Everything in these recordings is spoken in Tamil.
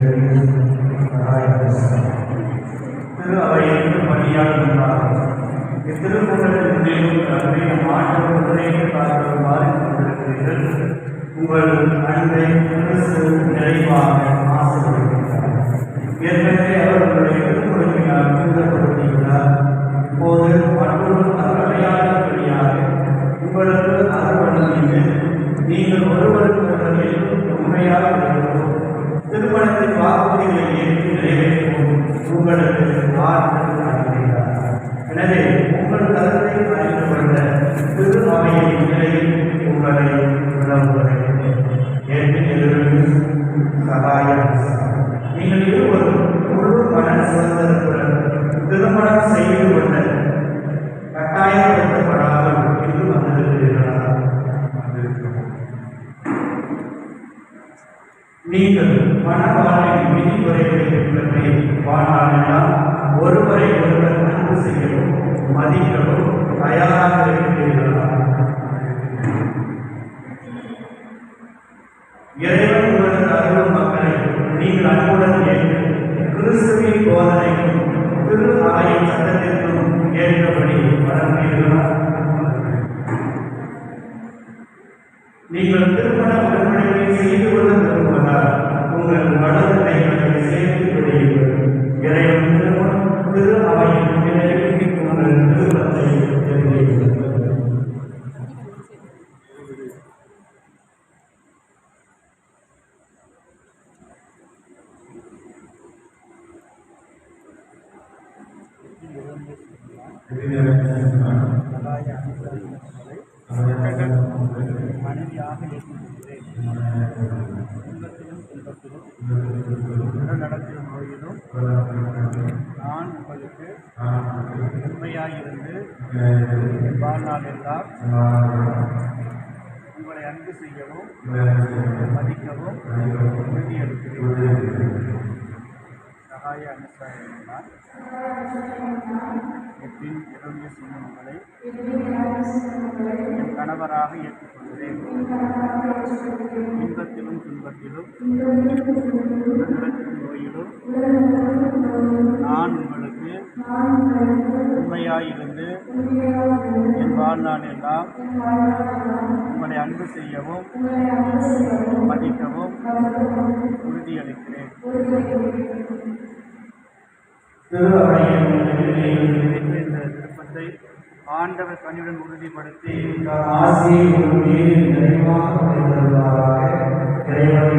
திரு அவையில் பணியாற்றுகிறார் இத்திருக்கூட்டத்தின் முடிவு அன்றைய மாற்ற உரையை தாங்கள் மாறிக்கொண்டிருக்கிறீர்கள் உங்கள் அன்பை நிறைவாக ஆசீர்வதிக்கிறார். ஏற்கனவே அவர்களுடைய உங்களுடைய திருமுறையினால் இப்போது நீங்கள் திருமண உடன்படிக்கை செய்து கொள்ள விரும்புவதால் உங்கள் வலது கைகளை சேர்த்து விடுவீர்கள் இறைவன் திருமணம் திரு அவையின் முன்னிலையில் உங்கள் திருமணத்தை தெரிவிக்கிறது மனைவியாக ஏற்றுக்கொள்கிறேன் துன்பத்திலும் துன்பத்திலும் உடல் நடத்திலும் நோயிலும் நான் உங்களுக்கு உண்மையாயிருந்து என் வாழ்நாள் எல்லாம் உங்களை அன்பு செய்யவும் மதிக்கவும் உறுதியளிக்கிறேன் சகாய அனுசாரினால் எப்பின் இரவிய சின்னங்களை என் கணவராக ஏற்றுக்கொள்கிறேன். இன்பத்திலும் துன்பத்திலும் உடல்நலத்திலும் நோயிலும் நான் உங்களுக்கு உண்மையாயிருந்து என் வாழ்நாள் எல்லாம் உங்களை அன்பு செய்யவும் மதிக்கவும் உறுதியளிக்கிறேன். திரு இந்த விருப்பத்தை ஆண்டவர் பணியுடன் உறுதிப்படுத்தி ஆசி உறுதியை நிறைவாக இறைவன்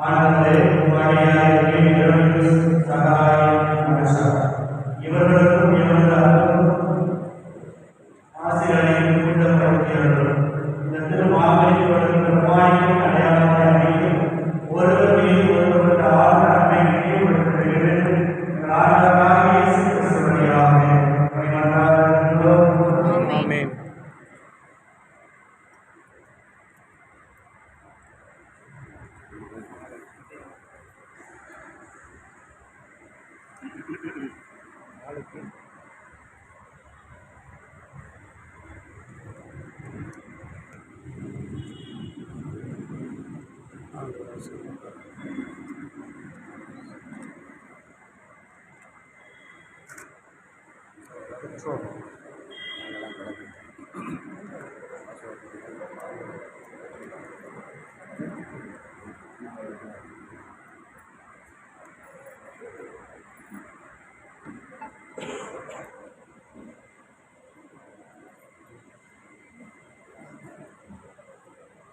ஆனந்தே உம்முடைய இறைவனுக்கு சகாயம் மனுஷர்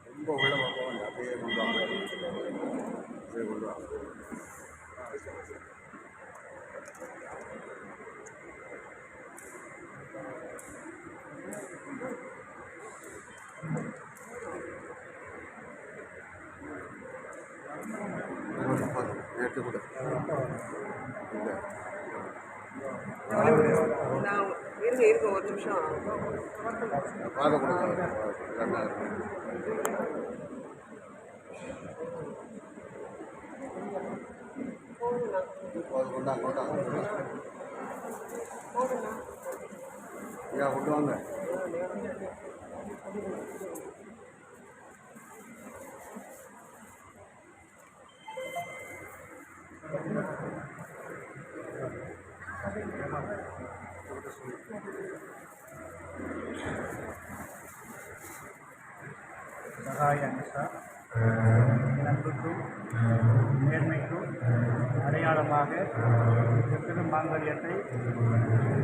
ரொம்ப உள்ள போக அப்படியே கொண்டு வாங்க நான் இருங்க இருங்க ஒரு நிமிஷம். கொண்டு வாங்க சகாய நேர்மைக்கும் அடையாளமாக திருமாங்கல்யத்தை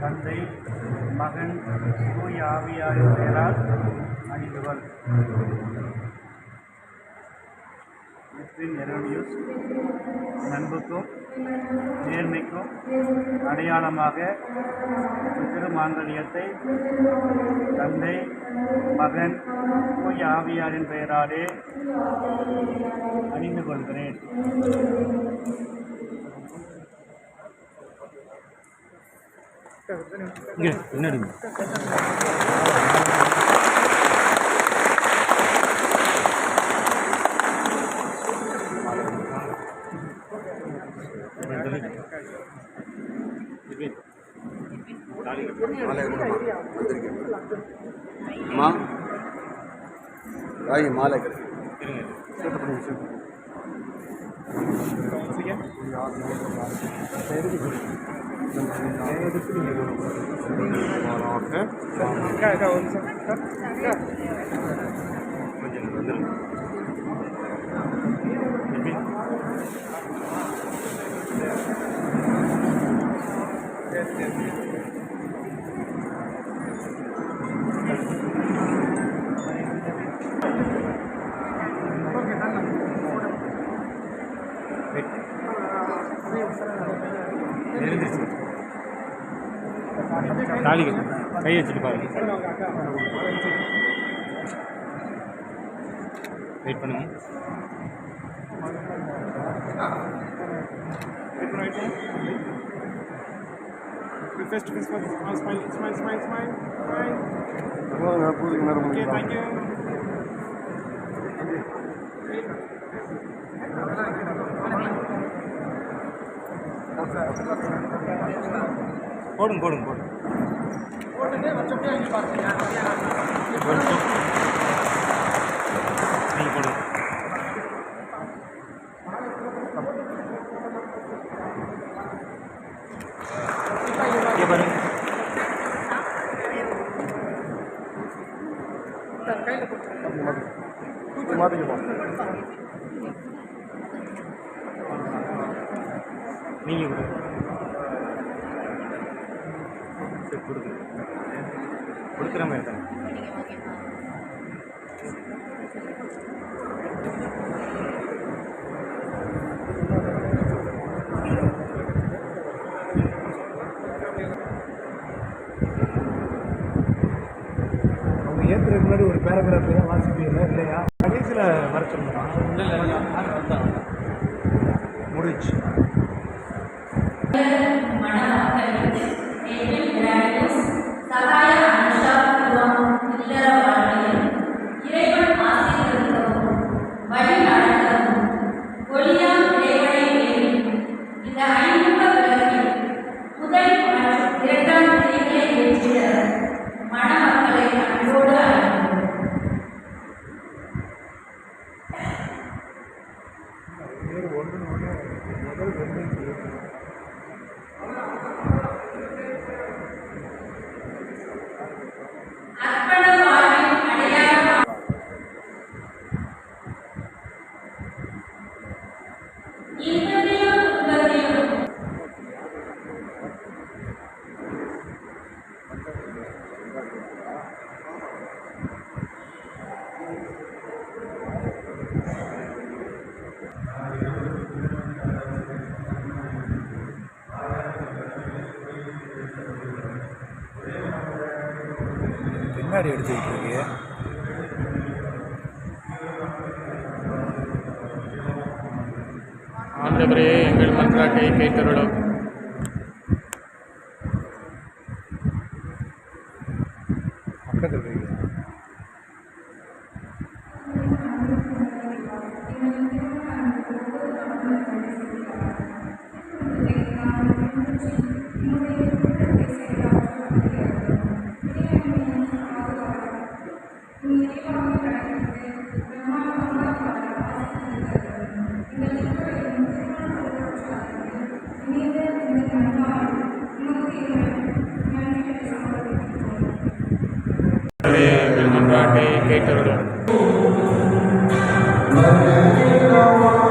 தந்தை மகன் தூய ஆவியாரின் பெயரால் அணிந்துவர் மிஸ்ரின் எரோனியூஸ் நண்புக்கும் நேர்மைக்கும் அடையாளமாக திருமாங்கல்யத்தை தந்தை மகன் தூய ஆவியாரின் பெயராலே அணிந்து கொள்கிறேன். అందరికీ అమ్మా రాయి మాల ఇక్కడ ఓకే மாலை தாலி கை வச்சுட்டு பாருங்க வெயிட் பண்ணுங்க Face to face, smile, smile, smile, smile, smile, போடுங்க போடுங்க போடுங்க. நீங்கள் போடுங்க இங்கே பாருங்க நீங்கள் கொடுங்க. சரி கொடுங்க. கொடுக்குற மாதிரி தான். அவங்க ஏற்றுறதுக்கு முன்னாடி ஒரு பேராகிராஃப் தான் வாசிப்பீங்க இல்லையா? கடைசியில் மறைச்சிருந்தோம் முடிச்சு Yeah. மாதிரி எடுத்துக்கிட்டு இருக்கு. ஆண்டவரே எங்கள் மன்றாட்டை கேட்டருளும். الذين